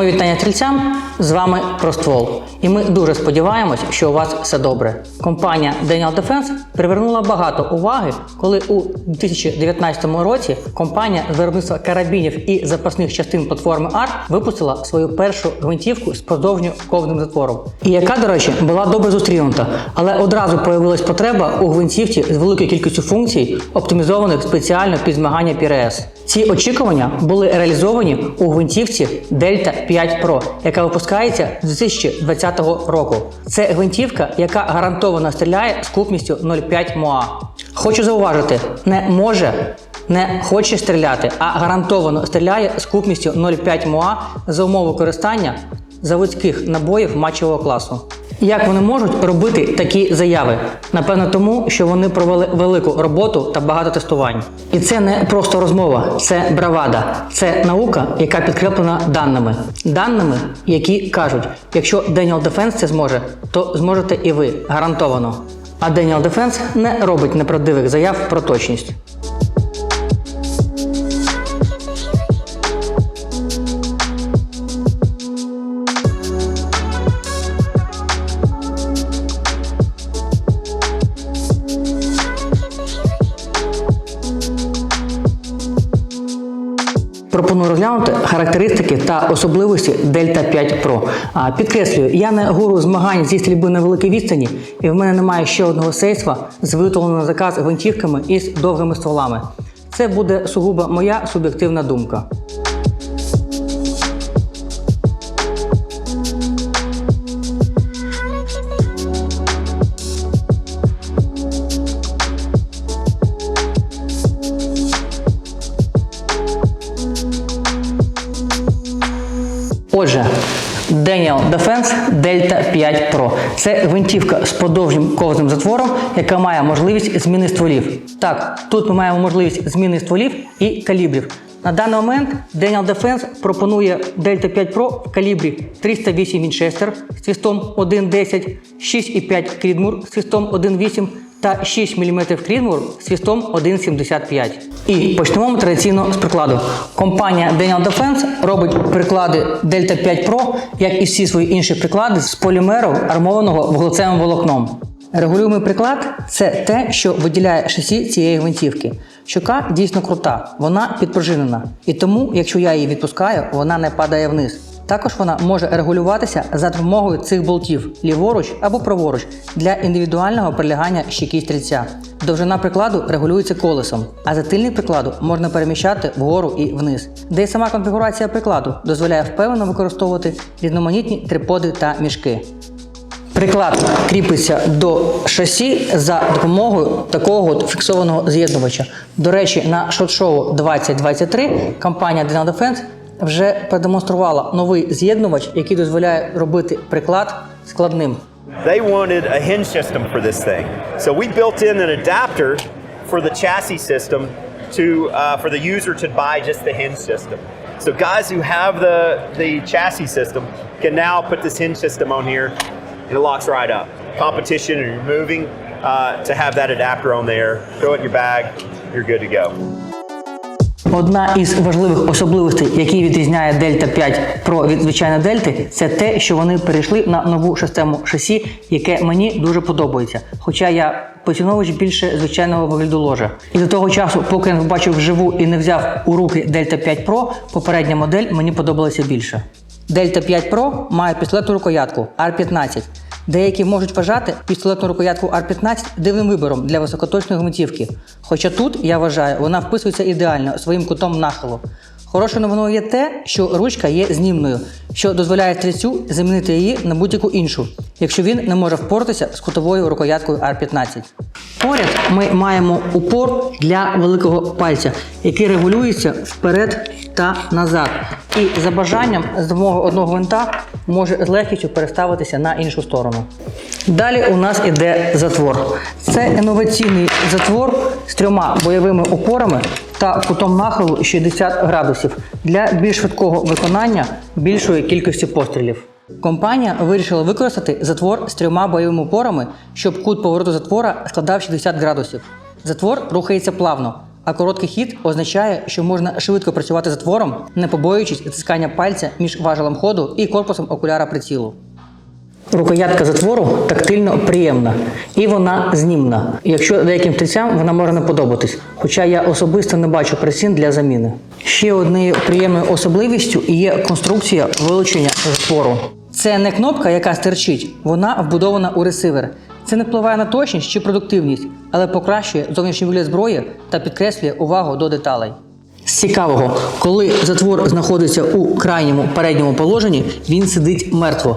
Мої вітання стрільцям. З вами Проствол. І ми дуже сподіваємось, що у вас все добре. Компанія Daniel Defense привернула багато уваги, коли у 2019 році компанія з виробництва карабінів і запасних частин платформи ARC випустила свою першу гвинтівку з продовжньо ковним затвором. І яка, до речі, була добре зустрінута, але одразу появилась потреба у гвинтівці з великою кількістю функцій, оптимізованих спеціально під змагання PRS. Ці очікування були реалізовані у гвинтівці Delta 5 Pro, яка випускається з 2020 року. Це гвинтівка, яка гарантовано стріляє з купністю 0,5 МОА. Хочу зауважити, не може, не хоче стріляти, а гарантовано стріляє з купністю 0,5 МОА за умови користання заводських набоїв матчевого класу. Як вони можуть робити такі заяви? Напевно, тому що вони провели велику роботу та багато тестувань. І це не просто розмова, це бравада, це наука, яка підкреплена даними. Даними, які кажуть, якщо Daniel Defense це зможе, то зможете і ви гарантовано. А Daniel Defense не робить неправдивих заяв про точність. Особливості Delta 5 Pro. А, Підкреслюю, я не гуру змагань зі стрільби на великій відстані, і в мене немає ще одного сейства з виготовленим на заказ гвинтівками із довгими стволами. Це буде сугубо моя суб'єктивна думка. Defense Delta 5 Pro. Це гвинтівка з подовжнім ковзним затвором, яка має можливість зміни стволів. Так, тут ми маємо можливість зміни стволів і калібрів. На даний момент Daniel Defense пропонує Delta 5 Pro в калібрі 308 Winchester з свістом 1.10, 6,5 Creedmoor з свістом 1.8 та 6 мм крізмур з свістом 1,75. І почнемо традиційно з прикладу. Компанія Daniel Defense робить приклади Delta 5 Pro, як і всі свої інші приклади, з полімеру, армованого вуглецевим волокном. Регулюємий приклад це те, що виділяє шасі цієї гвинтівки. Щука дійсно крута, вона підпружинена. І тому, якщо я її відпускаю, вона не падає вниз. Також вона може регулюватися за допомогою цих болтів ліворуч або праворуч для індивідуального прилягання щіки стрільця. Довжина прикладу регулюється колесом, а затильник прикладу можна переміщати вгору і вниз. Де й сама конфігурація прикладу дозволяє впевнено використовувати різноманітні триподи та мішки. Приклад кріпиться до шасі за допомогою такого от фіксованого з'єднувача. До речі, на шот-шоу 2023 компанія Dynamo Defense вже продемонструвала новий з'єднувач, який дозволяє робити приклад складним. They wanted a hinge system for this thing. So we built in an adapter for the chassis system to uh, for the user to buy just the hinge system. So guys who have the the chassis system can now put this hinge system on here and it locks right up. Competition and moving uh, to have that adapter on there, throw it in your bag, you're good to go. Одна із важливих особливостей, які відрізняє Delta 5 Pro від звичайної Дельти, це те, що вони перейшли на нову систему шасі, яке мені дуже подобається. Хоча я поціновувач більше звичайного вигляду ложа. І до того часу, поки я не побачив вживу і не взяв у руки Delta 5 Pro, попередня модель мені подобалася більше. Delta 5 Pro має пістолетну рукоятку R15. Деякі можуть вважати пістолетну рукоятку R15 дивним вибором для високоточної гвинтівки. Хоча тут, я вважаю, вона вписується ідеально своїм кутом нахилу. Хорошою новиною є те, що ручка є знімною, що дозволяє стрільцю замінити її на будь-яку іншу, якщо він не може впоратися з кутовою рукояткою R15. Поряд ми маємо упор для великого пальця, який регулюється вперед та назад. І за бажанням з допомогою одного гвинта може з легкістю переставитися на іншу сторону. Далі у нас іде затвор. Це інноваційний затвор з трьома бойовими упорами та кутом нахилу 60 градусів для більш швидкого виконання більшої кількості пострілів. Компанія вирішила використати затвор з трьома бойовими упорами, щоб кут повороту затвора складав 60 градусів. Затвор рухається плавно, а короткий хід означає, що можна швидко працювати затвором, не побоюючись затискання пальця між важелем ходу і корпусом окуляра прицілу. Рукоятка затвору тактильно приємна і вона знімна. Якщо деяким стрільцям вона може не подобатись, хоча я особисто не бачу причин для заміни. Ще однією приємною особливістю є конструкція вилучення затвору. Це не кнопка, яка стирчить, вона вбудована у ресивер. Це не впливає на точність чи продуктивність, але покращує зовнішній вигляд зброї та підкреслює увагу до деталей. З цікавого, коли затвор знаходиться у крайньому передньому положенні, він сидить мертво.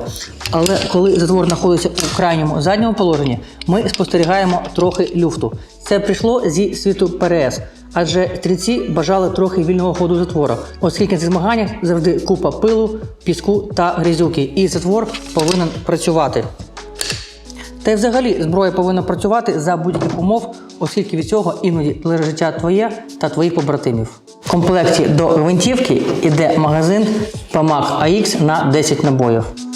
Але коли затвор знаходиться у крайньому задньому положенні, ми спостерігаємо трохи люфту. Це прийшло зі світу ПРС, адже стрільці бажали трохи вільного ходу затвора, оскільки на змаганнях завжди купа пилу, піску та грязюки, і затвор повинен працювати. Та й взагалі зброя повинна працювати за будь-яких умов, оскільки від цього іноді залежить життя твоє та твоїх побратимів. В комплекті до гвинтівки йде магазин PAMAC AX на 10 набоїв.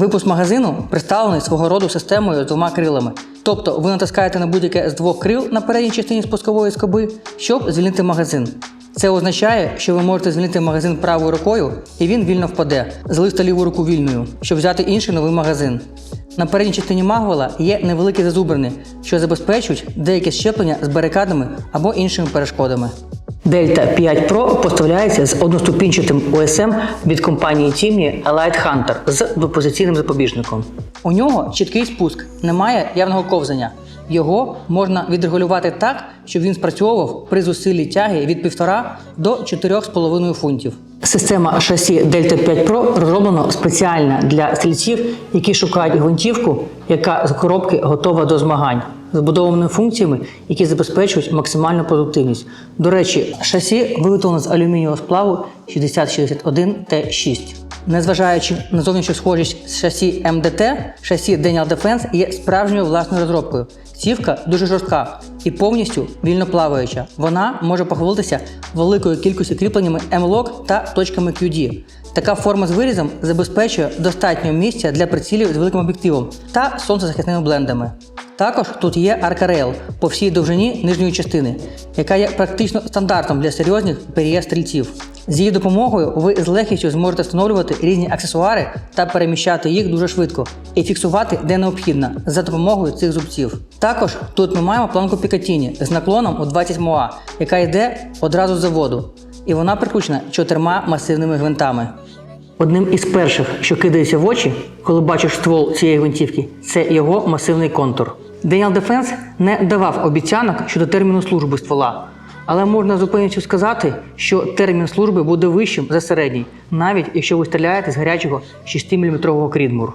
Випуск магазину представлений свого роду системою з двома крилами. Тобто ви натискаєте на будь-яке з двох крил на передній частині спускової скоби, щоб звільнити магазин. Це означає, що ви можете звільнити магазин правою рукою, і він вільно впаде. Залиште ліву руку вільною, щоб взяти інший новий магазин. На передній частині магвела є невеликі зазубрини, що забезпечують деяке щеплення з барикадами або іншими перешкодами. Delta 5 Pro поставляється з одноступінчатим ОСМ від компанії Тімні Elite Hunter з двопозиційним запобіжником. У нього чіткий спуск, немає явного ковзання. Його можна відрегулювати так, щоб він спрацьовував при зусиллі тяги від 1,5 до 4,5 фунтів. Система шасі Delta 5 Pro розроблена спеціально для стрільців, які шукають гвинтівку, яка з коробки готова до змагань, з вбудованими функціями, які забезпечують максимальну продуктивність. До речі, шасі виготовлено з алюмінієвого сплаву 6061 T6. Незважаючи на зовнішню схожість з шасі МДТ, шасі Daniel Defense є справжньою власною розробкою. Цівка дуже жорстка і повністю вільно плаваюча. Вона може похвалитися великою кількістю кріпленнями M-Lock та точками QD. Така форма з вирізом забезпечує достатньо місця для прицілів з великим об'єктивом та сонцезахисними блендами. Також тут є аркарейл по всій довжині нижньої частини, яка є практично стандартом для серйозних періє стрільців. З її допомогою ви з легкістю зможете встановлювати різні аксесуари та переміщати їх дуже швидко і фіксувати де необхідно за допомогою цих зубців. Також тут ми маємо планку Пікатіні з наклоном у 20 МОА, яка йде одразу з заводу, і вона прикручена чотирма масивними гвинтами. Одним із перших, що кидається в очі, коли бачиш ствол цієї гвинтівки, це його масивний контур. Daniel Defense не давав обіцянок щодо терміну служби ствола, але можна з упевненістю сказати, що термін служби буде вищим за середній, навіть якщо ви стріляєте з гарячого 6-мм крідмур.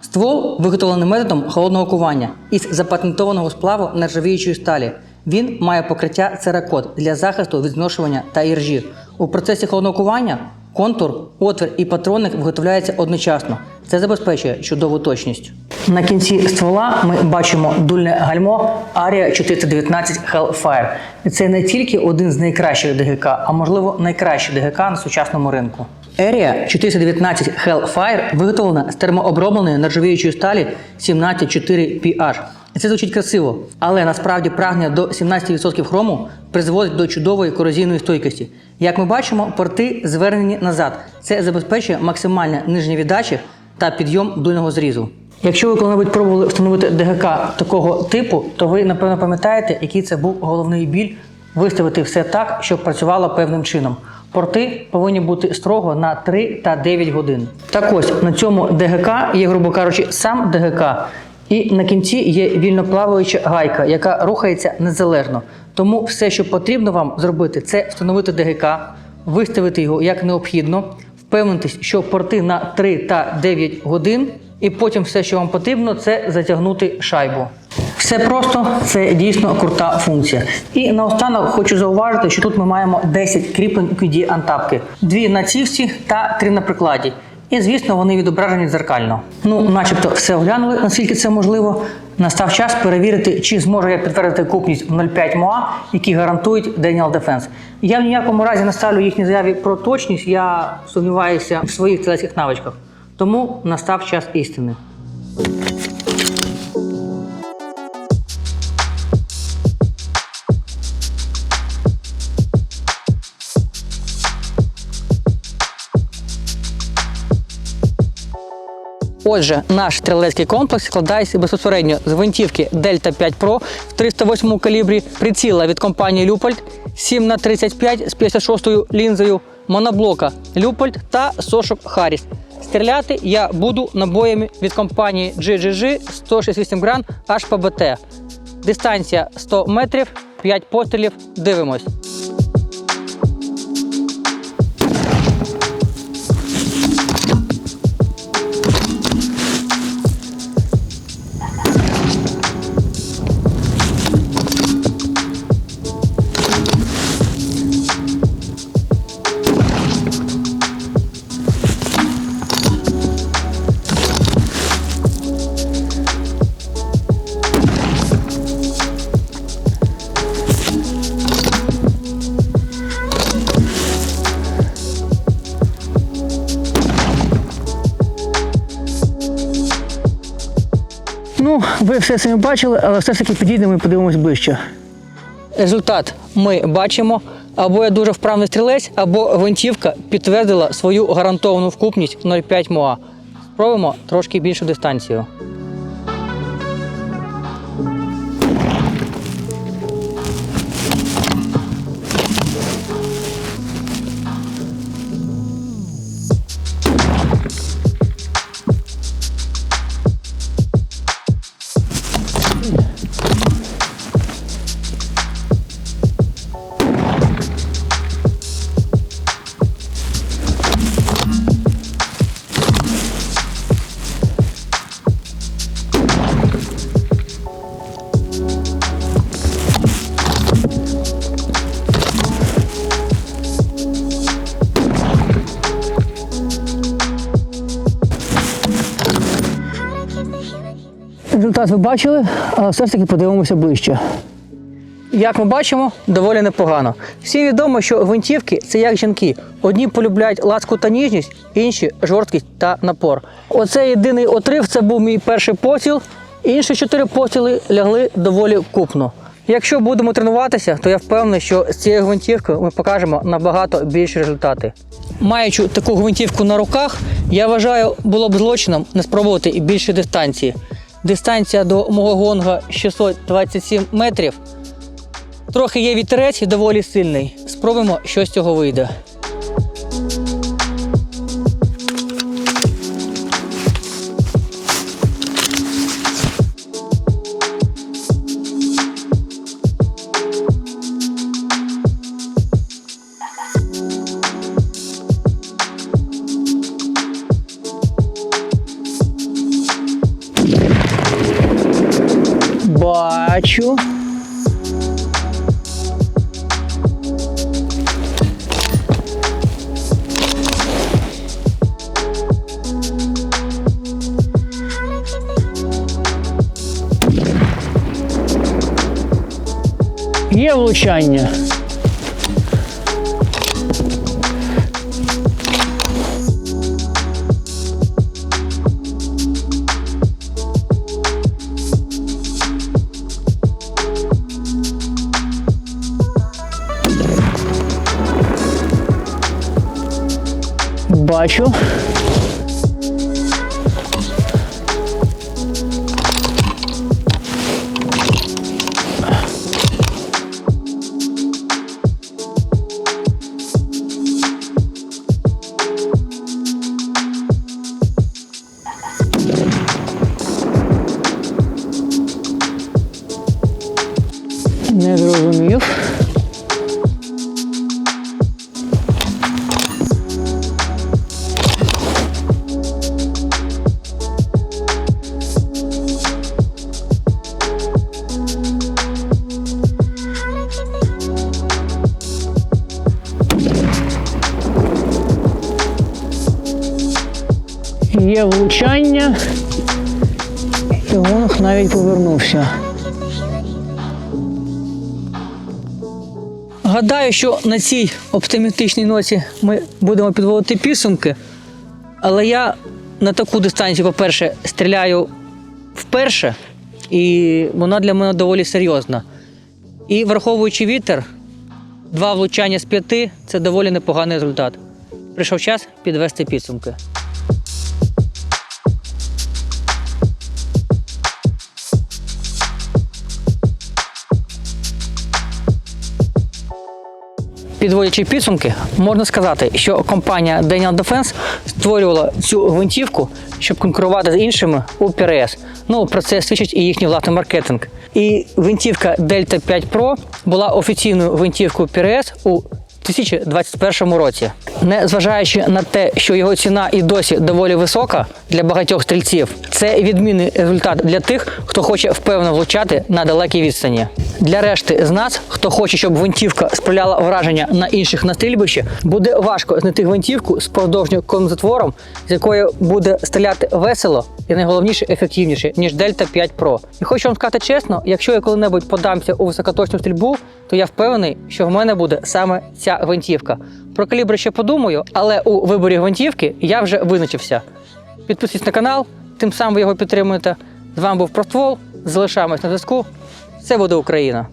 Ствол виготовлений методом холодного кування із запатентованого сплаву нержавіючої сталі. Він має покриття церакот для захисту від зношування та іржі. У процесі холодного кування контур, отвір і патронник виготовляються одночасно. Це забезпечує чудову точність. На кінці ствола ми бачимо дульне гальмо Aria 419 Hellfire. І Це не тільки один з найкращих ДГК, а можливо найкращий ДГК на сучасному ринку. Area 419 Hellfire виготовлена з термообробленої нержавіючої сталі 174 PH. Це звучить красиво, але насправді прагнення до 17% хрому призводить до чудової корозійної стойкості. Як ми бачимо, порти звернені назад. Це забезпечує максимальне нижнє віддачі та підйом дульного зрізу. Якщо ви коли-небудь пробували встановити ДГК такого типу, то ви напевно пам'ятаєте, який це був головний біль виставити все так, щоб працювало певним чином. Порти повинні бути строго на 3 та 9 годин. Так ось на цьому ДГК є, грубо кажучи, сам ДГК, і на кінці є вільноплаваюча гайка, яка рухається незалежно. Тому все, що потрібно вам зробити, це встановити ДГК, виставити його як необхідно, впевнитись, що порти на 3 та 9 годин, і потім все, що вам потрібно, це затягнути шайбу. Все просто, це дійсно крута функція. І наостанок хочу зауважити, що тут ми маємо 10 кріплень QD антапки, дві на цівці та три на прикладі. І, звісно, вони відображені дзеркально. Ну, начебто, все оглянули, наскільки це можливо. Настав час перевірити, чи зможу я підтвердити купність в 0,5 МОА, які гарантують Daniel Defense. Я в ніякому разі не ставлю їхні заяві про точність, я сумніваюся в своїх телецьких навичках. Тому настав час істини. Отже, наш стрілецький комплекс складається безпосередньо з гвинтівки Delta 5 Pro в 308 калібрі, приціла від компанії Люпольд 7 х 35 з 56 лінзою, моноблока Люпольд та сошок Харріс. Стріляти я буду набоями від компанії GGG 168 гран HPBT. Дистанція 100 метрів, 5 пострілів. Дивимось. Все самі бачили, але все ж таки підійдемо і подивимось ближче. Результат ми бачимо. Або я дуже вправний стрілець, або гвинтівка підтвердила свою гарантовану вкупність 0,5 МОА. Спробуємо трошки більшу дистанцію. Результат ви бачили, але все ж таки подивимося ближче. Як ми бачимо, доволі непогано. Всім відомо, що гвинтівки це як жінки. Одні полюбляють ласку та ніжність, інші жорсткість та напор. Оце єдиний отрив, це був мій перший постріл. Інші чотири постріли лягли доволі купно. Якщо будемо тренуватися, то я впевнений, що з цією гвинтівкою ми покажемо набагато більші результати. Маючи таку гвинтівку на руках, я вважаю, було б злочином не спробувати і більше дистанції. Дистанція до мого гонга 627 метрів. Трохи є вітерець і доволі сильний. Спробуємо, що з цього вийде. Є влучання. Бачу. Є влучання, і гонг навіть повернувся. Гадаю, що на цій оптимістичній ноті ми будемо підводити підсумки. Але я на таку дистанцію, по-перше, стріляю вперше, і вона для мене доволі серйозна. І враховуючи вітер, два влучання з п'яти це доволі непоганий результат. Прийшов час підвести підсумки. Підводячи підсумки, можна сказати, що компанія Daniel Defense створювала цю гвинтівку, щоб конкурувати з іншими у ПРС. Ну про це свідчить і їхній власний маркетинг. І гвинтівка Delta 5 Pro була офіційною гвинтівкою ПРС у 2021 році. Незважаючи на те, що його ціна і досі доволі висока для багатьох стрільців, це відмінний результат для тих, хто хоче впевнено влучати на далекій відстані. Для решти з нас, хто хоче, щоб гвинтівка справляла враження на інших на стрільбищі, буде важко знайти гвинтівку з продовжнім затвором, з якої буде стріляти весело і найголовніше ефективніше, ніж Delta 5 Pro. І хочу вам сказати чесно, якщо я коли-небудь подамся у високоточну стрільбу, то я впевнений, що в мене буде саме ця гвинтівка. Про калібри ще подумаю, але у виборі гвинтівки я вже визначився. Підписуйтесь на канал, тим самим ви його підтримуєте. З вами був Проствол. Залишаємось на зв'язку. Це буде Україна.